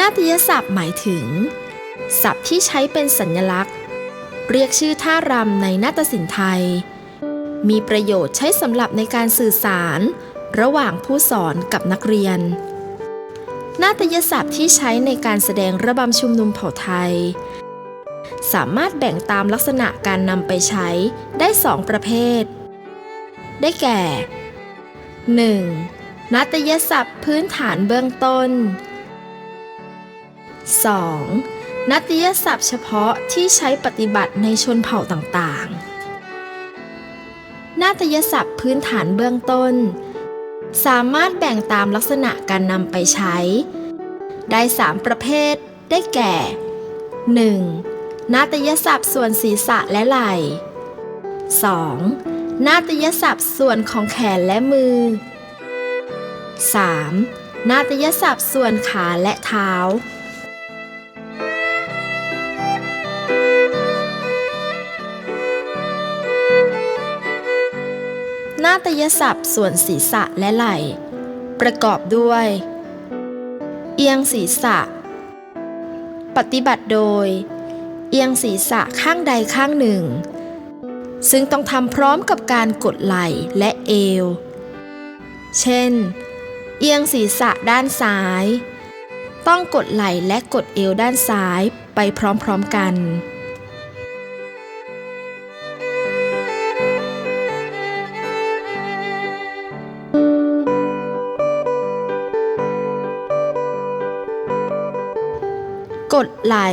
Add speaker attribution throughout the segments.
Speaker 1: นาฏยศัพท์หมายถึง ศัพท์ที่ใช้เป็นสัญลักษณ์ เรียกชื่อท่ารำในนาฏศิลป์ไทย มีประโยชน์ใช้สำหรับในการสื่อสาร ระหว่างผู้สอนกับนักเรียน นาฏยศัพท์ที่ใช้ในการแสดงระบำชุมนุมเผ่าไทย สามารถแบ่งตามลักษณะการนำไปใช้ได้สองประเภท ได้แก่ 1. นาฏยศัพท์พื้นฐานเบื้องต้น 2. นาฏยศัพท์เฉพาะที่ใช้ปฏิบัติในชนเผ่าต่างๆ นาฏยศัพท์พื้นฐานเบื้องต้น สามารถแบ่งตามลักษณะการนำไปใช้ ได้ 3 ประเภท ได้แก่ 1. นาฏยศัพท์ส่วนศีรษะและไหล่ 2. นาฏยศัพท์ส่วนของแขนและมือ 3. นาฏยศัพท์ส่วนขาและเท้า นาฏยศัพท์ส่วนศีรษะและไหล่ ประกอบด้วย เอียงศีรษะ ปฏิบัติโดย เอียงศีรษะข้างใดข้างหนึ่ง ซึ่งต้องทำพร้อมกับการกดไหล่และเอว เช่น เอียงศีรษะด้านซ้าย ต้องกดไหล่และกดเอวด้านซ้ายไปพร้อมๆกัน ดไหล่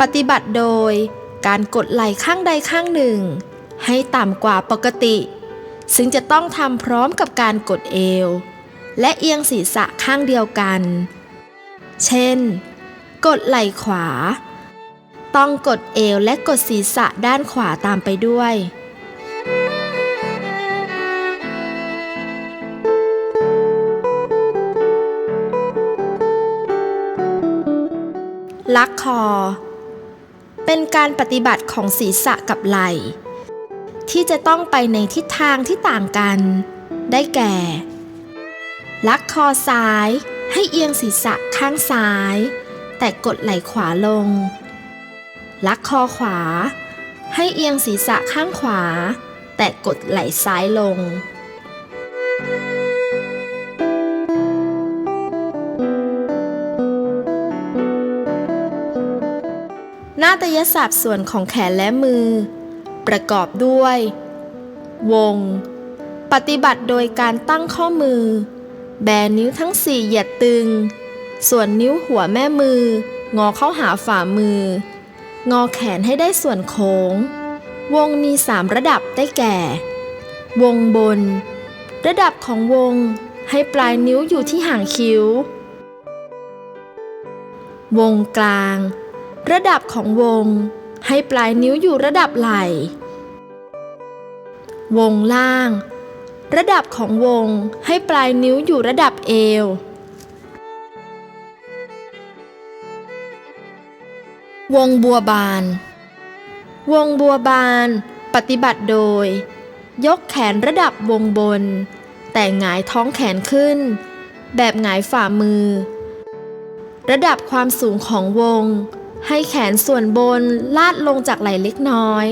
Speaker 1: ปฏิบัติโดยการกดไหล่ข้างใดข้างหนึ่ง ให้ต่ำกว่าปกติ ซึ่งจะต้องทำพร้อมกับการกดเอว และเอียงศีรษะข้างเดียวกัน เช่น กดไหล่ขวา ต้องกดเอวและกดศีรษะด้านขวาตามไปด้วย ลักคอ เป็นการปฏิบัติของศีรษะกับไหล่ที่จะต้องไปในทิศทางที่ต่างกัน ได้แก่ ลักคอซ้ายให้เอียงศีรษะข้างซ้าย แต่กดไหล่ขวาลง ลักคอขวา ให้เอียงศีรษะข้างขวา แต่กดไหล่ซ้ายลง นาฏยศัพท์ส่วนของแขนและมือ ประกอบด้วย วง ปฏิบัติโดยการตั้งข้อมือ แบนิ้วทั้งสี่เหยียดตึง ส่วนนิ้วหัวแม่มือ งอเข้าหาฝ่ามือ งอแขนให้ได้ส่วนโค้ง วงมีสามระดับได้แก่ วงบน ระดับของวงให้ปลายนิ้วอยู่ที่หางคิ้ว วงกลาง ระดับของวง ให้ปลายนิ้วอยู่ระดับไหล่ วงล่าง ระดับของวงให้ปลายนิ้วอยู่ระดับเอว วงบัวบาน วงบัวบานปฏิบัติโดย ยกแขนระดับวงบน แต่หงายท้องแขนขึ้น แบบหงายฝ่ามือ ระดับความสูงของวง ให้แขนส่วนบนลาดลงจากไหล่เล็กน้อย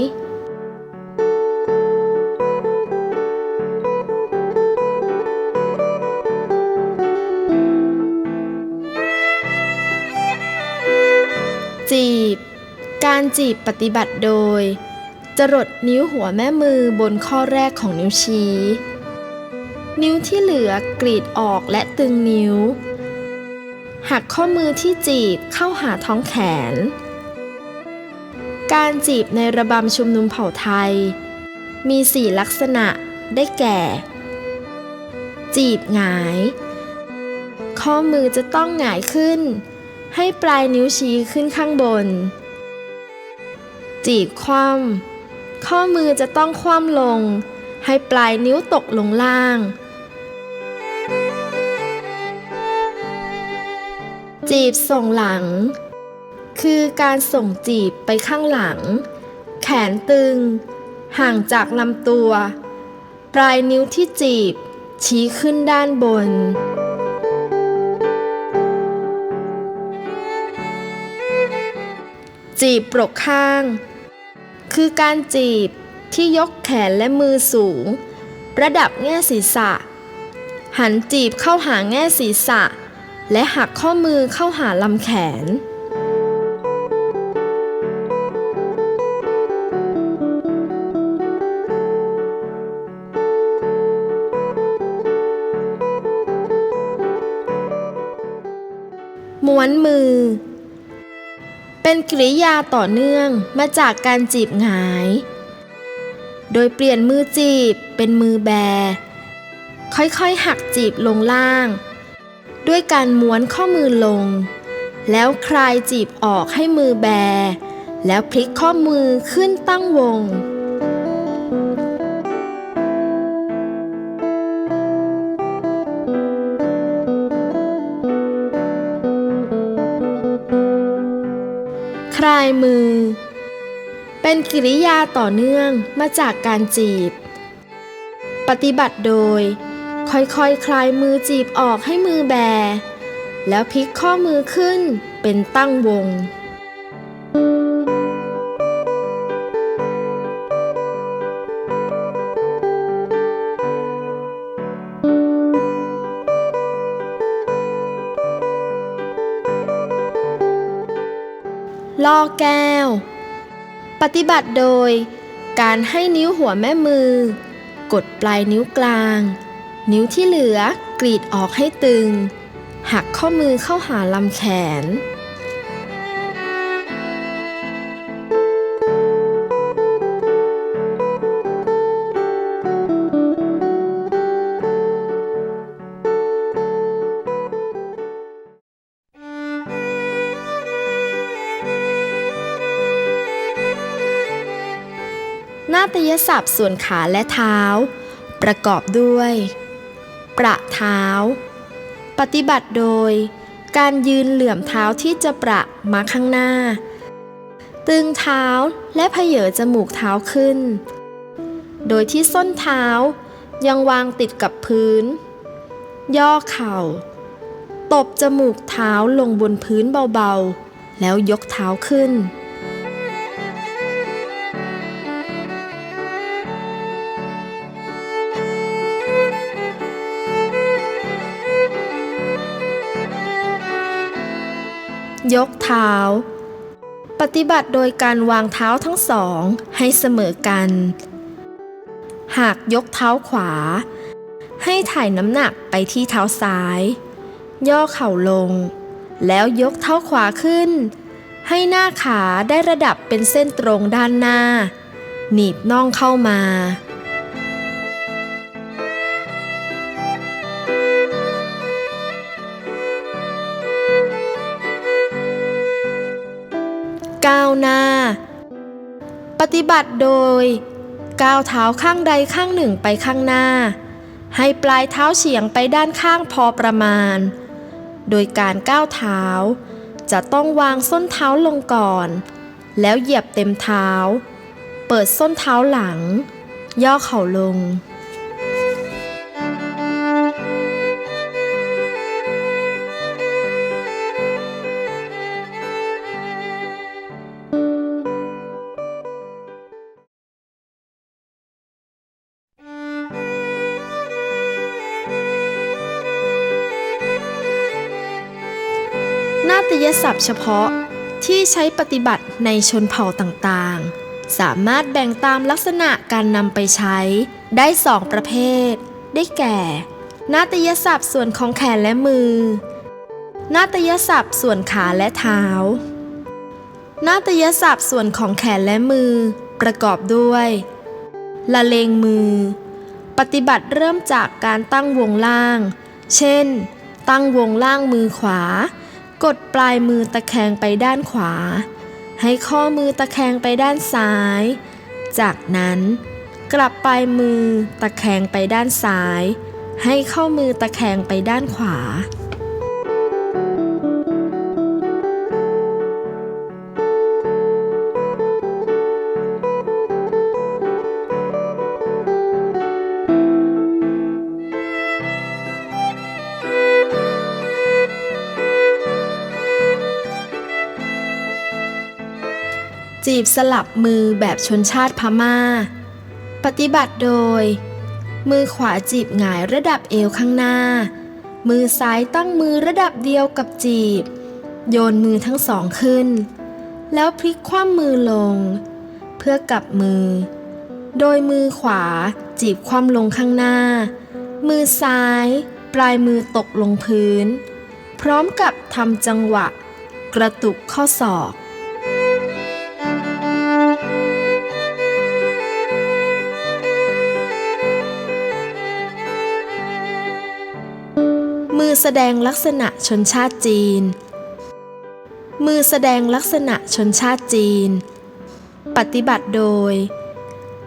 Speaker 1: จีบ การจีบปฏิบัติโดย จรดนิ้วหัวแม่มือบนข้อแรกของนิ้วชี้ นิ้วที่เหลือกรีดออกและตึงนิ้ว หักข้อมือที่จีบเข้าหาท้องแขน การจีบในระบำชุมนุมเผ่าไทย มีสี่ลักษณะได้แก่ จีบหงาย ข้อมือจะต้องหงายขึ้น ให้ปลายนิ้วชี้ขึ้นข้างบน จีบคว่ำข้อมือจะต้องคว่ำลง ให้ปลายนิ้วตกลงล่าง จีบส่งหลัง คือการส่งจีบไปข้างหลัง แขนตึง ห่างจากลำตัว ปลายนิ้วที่จีบ ชี้ขึ้นด้านบน จีบปรกข้าง คือการจีบที่ยกแขนและมือสูง ระดับแง่ศีรษะ หันจีบเข้าหาแง่ศีรษะ และหักข้อมือเข้าหาลำแขน ม้วนมือ เป็นกริยาต่อเนื่องมาจากการจีบหงาย โดยเปลี่ยนมือจีบเป็นมือแบ ค่อยๆหักจีบลงล่าง ด้วยการม้วนข้อมือลง แล้วคลายจีบออกให้มือแบ แล้วพลิกข้อมือขึ้นตั้งวง คลายมือ เป็นกิริยาต่อเนื่องมาจากการจีบ ปฏิบัติโดย ค่อยๆคคลายมือจีบออกให้มือแบ แล้วพลิกข้อมือขึ้นเป็นตั้งวง ล่อแก้ว ปฏิบัติโดย การให้นิ้วหัวแม่มือ กดปลายนิ้วกลาง นิ้วที่เหลือกรีดออกให้ตึง หักข้อมือเข้าหาลำแขนนาฏยศัพท์ส่วนขาและเท้า ประกอบด้วย ประเท้า ปฏิบัติโดย การยืนเหลื่อมเท้าที่จะประมาข้างหน้า ตึงเท้าและเพเยอจมูกเท้าขึ้น โดยที่ส้นเท้ายังวางติดกับพื้น ย่อเข่า ตบจมูกเท้าลงบนพื้นเบาๆ แล้วยกเท้าขึ้น ยกเท้า ปฏิบัติโดยการวางเท้าทั้งสองให้เสมอกัน หากยกเท้าขวา ให้ถ่ายน้ำหนักไปที่เท้าซ้าย ย่อเข่าลง แล้วยกเท้าขวาขึ้น ให้หน้าขาได้ระดับเป็นเส้นตรงด้านหน้า หนีบน่องเข้ามา ก้าวหน้า ปฏิบัติโดย ก้าวเท้าข้างใดข้างหนึ่งไปข้างหน้า ให้ปลายเท้าเฉียงไปด้านข้างพอประมาณ โดยการก้าวเท้า จะต้องวางส้นเท้าลงก่อน แล้วเหยียบเต็มเท้า เปิดส้นเท้าหลัง ย่อเข่าลง นาฏยศัพท์เฉพาะที่ใช้ปฏิบัติในชนเผ่าต่างๆ สามารถแบ่งตามลักษณะการนำไปใช้ได้สองประเภท ได้แก่ นาฏยศัพท์ส่วนของแขนและมือ นาฏยศัพท์ส่วนขาและเท้า นาฏยศัพท์ส่วนของแขนและมือ ประกอบด้วย ละเลงมือ ปฏิบัติเริ่มจากการตั้งวงล่าง เช่น ตั้งวงล่างมือขวา กดปลายมือตะแคงไปด้านขวา ให้ข้อมือตะแคงไปด้านซ้าย จากนั้น กลับปลายมือตะแคงไปด้านซ้าย ให้ข้อมือตะแคงไปด้านขวา จีบสลับมือแบบชนชาติพม่า ปฏิบัติโดย มือขวาจีบหงายระดับเอวข้างหน้า มือซ้ายตั้งมือระดับเดียวกับจีบ โยนมือทั้งสองขึ้น แล้วพลิกคว่ำมือลง เพื่อกลับมือ โดยมือขวาจีบคว่ำลงข้างหน้า มือซ้าย ปลายมือตกลงพื้น พร้อมกับทำจังหวะ กระตุกข้อศอก อแสดงลักษณะชนชาติจีน มือแสดงลักษณะชนชาติจีน ปฏิบัติโดย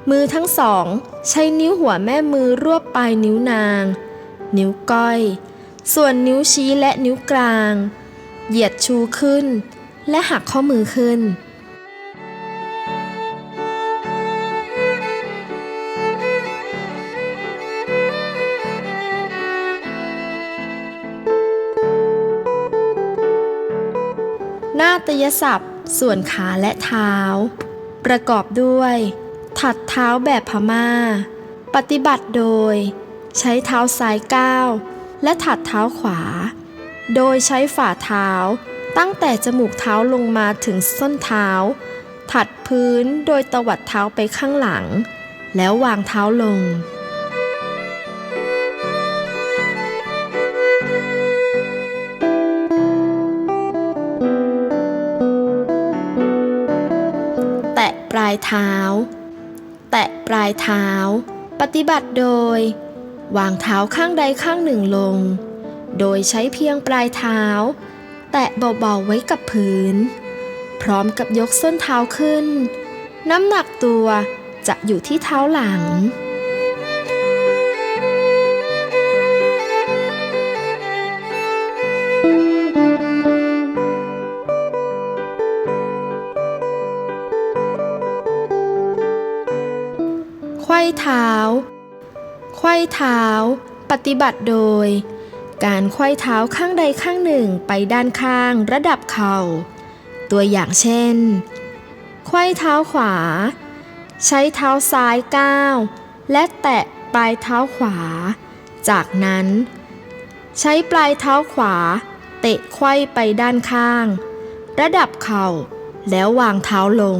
Speaker 1: มือทั้งสอง ใช้นิ้วหัวแม่มือรวบปลายนิ้วนาง นิ้วก้อย ส่วนนิ้วชี้และนิ้วกลาง เหยียดชูขึ้น และหักข้อมือขึ้น ยศัพท์ ส่วนขาและเท้า ประกอบด้วย ถัดเท้าแบบพม่า ปฏิบัติโดย ใช้เท้าซ้ายก้าวและถัดเท้าขวา โดยใช้ฝ่าเท้าตั้งแต่จมูกเท้าลงมาถึงส้นเท้า ถัดพื้นโดยตวัดเท้าไปข้างหลัง แล้ววางเท้าลง ลายเท้า แตะปลายเท้า ปฏิบัติโดย วางเท้าข้างใดข้างหนึ่งลง โดยใช้เพียงปลายเท้า แตะเบาๆไว้กับพื้น พร้อมกับยกส้นเท้าขึ้น น้ำหนักตัวจะอยู่ที่เท้าหลัง เท้า ไขว้เท้า ปฏิบัติโดย การไขว้เท้าข้างใดข้างหนึ่งไปด้านข้างระดับเข่า ตัวอย่างเช่น ไขว้เท้าขวา ใช้เท้าซ้ายก้าวและแตะปลายเท้าขวา จากนั้น ใช้ปลายเท้าขวา เตะไขว้ไปด้านข้าง ระดับเข่าแล้ววางเท้าลง